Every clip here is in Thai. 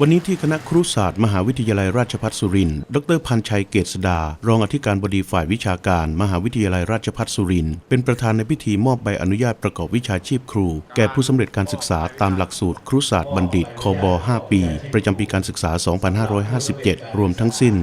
วันนี้ที่คณะครุศาสตร์ มหาวิทยาลัยราชภัฏสุรินทร์ ดรพันชัยเกษดา รองอธิการบดีฝ่ายวิชาการ มหาวิทยาลัยราชภัฏสุรินทร์ เป็นประธานในพิธีมอบใบอนุญาตประกอบวิชาชีพครู แก่ผู้สำเร็จการศึกษาตามหลักสูตรครุศาสตร์บัณฑิต คบ 5 ปี ประจำปีการศึกษา 2557 รวมทั้งสิ้น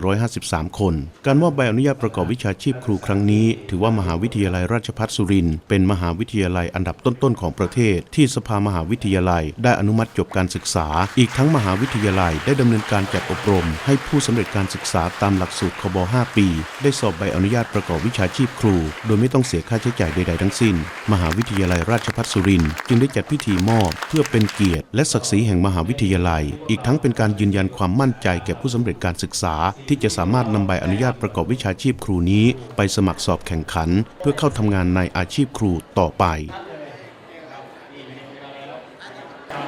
1,153 คน การมอบใบอนุญาตประกอบวิชาชีพครูครั้งนี้ ถือว่ามหาวิทยาลัยราชภัฏสุรินทร์ เป็นมหาวิทยาลัยอันดับต้นๆของประเทศ ที่สภามหาวิทยาลัย ได้อนุมัติจบการศึกษาอีกทั้งมหาวิทยาลัยได้ดำเนินการจัดอบรม ให้ผู้สำเร็จการศึกษาตามหลักสูตรคบ 5 ปี ได้สอบใบอนุญาตประกอบวิชาชีพครู โดยไม่ต้องเสียค่าใช้จ่ายใดๆทั้งสิ้น มหาวิทยาลัยราชภัฏสุรินทร์จึงได้จัดพิธีมอบ เพื่อเป็นเกียรติและศักดิ์ศรีแห่งมหาวิทยาลัย อีกทั้งเป็นการยืนยันความมั่นใจแก่ผู้สำเร็จการศึกษา ที่จะสามารถนำใบอนุญาตประกอบวิชาชีพครูนี้ ไปสมัครสอบแข่งขัน เพื่อเข้าทำงานในอาชีพครูต่อไป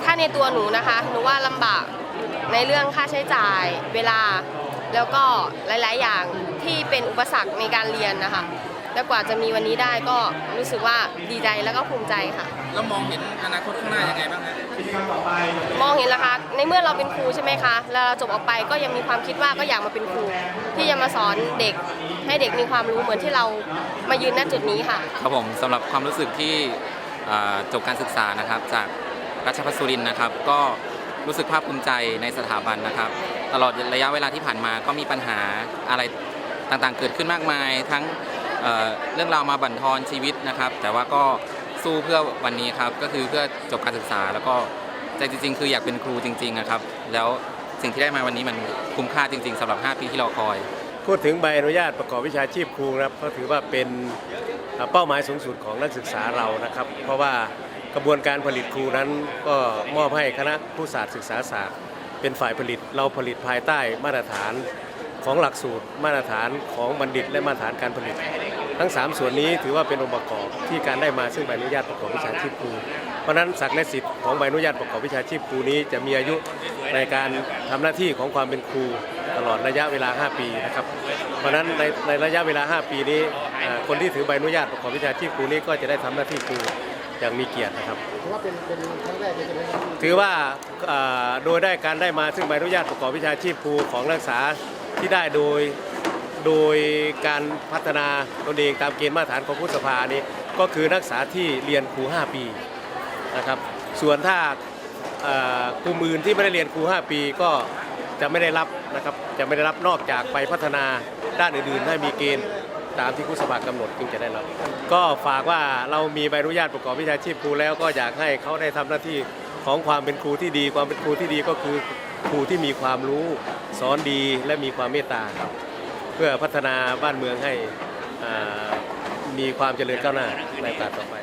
ถ้า ในตัวหนูนะคะหนูว่าลำบากในเรื่องค่าใช้จ่ายเวลา แล้วก็หลาย ๆ อย่างที่เป็นอุปสรรคในการเรียนนะคะแล้วกว่าจะมีวันนี้ได้ก็รู้สึกว่าดีใจแล้วก็ภูมิใจค่ะ แล้วมองเห็นอนาคตข้างหน้ายังไงบ้างครับมองเห็นแล้วคะในเมื่อเราเป็นครูใช่ไหมคะแล้วเราจบออกไปก็ยังมีความคิดว่าก็อยากมาเป็นครู ที่จะมาสอนเด็กให้เด็กมีความรู้เหมือนที่เรามายืนณจุดนี้ค่ะ ครับผมสำหรับความรู้สึกที่อ่าจบการศึกษานะครับจาก ราชภัสุรินนะครับ ก็รู้สึกภาคภูมิใจในสถาบันนะครับ ตลอดระยะเวลาที่ผ่านมาก็มีปัญหาอะไรต่างๆ เกิดขึ้นมากมาย ทั้งเเรื่องราวมาบั่นทอนชีวิตนะครับ แต่ว่าก็สู้เพื่อวันนี้ครับ ก็คือเพื่อจบการศึกษา แล้วก็ใจจริง ๆ คืออยากเป็นครูจริงๆนะครับ แล้วสิ่งที่ได้มาวันนี้มันคุ้มค่าจริง ๆสำหรับ 5 ปีที่รอคอย พูดถึงใบอนุญาตประกอบวิชาชีพครูครับก็ถือว่าเป็นเป้าหมายสูงสุดของนักศึกษาเรานะครับ เพราะว่า กระบวนการผลิตครูนั้นก็มอบให้คณะผู้ศาสตร์ศึกษาศาสตร์ เป็นฝ่ายผลิตเราผลิตภายใต้มาตรฐานของหลักสูตร มาตรฐานของบัณฑิต และมาตรฐานการผลิต ทั้ง 3 ส่วนนี้ถือว่าเป็นองค์ประกอบที่การได้มาซึ่งใบอนุญาตประกอบวิชาชีพครูเพราะนั้นศักดิ์และสิทธิ์ของใบอนุญาตประกอบวิชาชีพครูนี้จะมีอายุในการทำหน้าที่ของความเป็นครูตลอดระยะเวลา 5 ปีนะครับ เพราะนั้นในในระยะเวลา 5 ปีนี้คนที่ถือใบอนุญาตประกอบวิชาชีพครูนี้ก็จะได้ทำหน้าที่ครู อย่างมีเกียรตินะครับ ถือว่าเป็นเป็นครั้งแรกเลยใช่ไหมครับถือว่าอ่าโดยได้การได้มาซึ่งใบอนุญาตประกอบวิชาชีพครูของนักศึกษาที่ได้โดยโดยการพัฒนาตนเองตามเกณฑ์มาตรฐานของพุทธสภานี้ก็คือนักศึกษาที่เรียนครู 5 ปีนะครับ ส่วนถ้าอ่ากลุ่มอื่นที่ไม่ได้เรียนครู 5 ปีก็จะไม่ได้รับนะครับจะไม่ได้รับนอกจากไปพัฒนาด้านอื่นๆให้มีเกณฑ์ ตามที่พุทธสภากำหนดจึงจะได้รับ ก็ฝากว่าเรามีใบอนุญาตประกอบวิชาชีพครูแล้วก็อยากให้เขาได้ทำหน้าที่ของความเป็นครูที่ดี ความเป็นครูที่ดีก็คือครูที่มีความรู้สอนดีและมีความเมตตาครับ เพื่อพัฒนาบ้านเมืองให้มีความเจริญก้าวหน้าในโอกาสต่อไป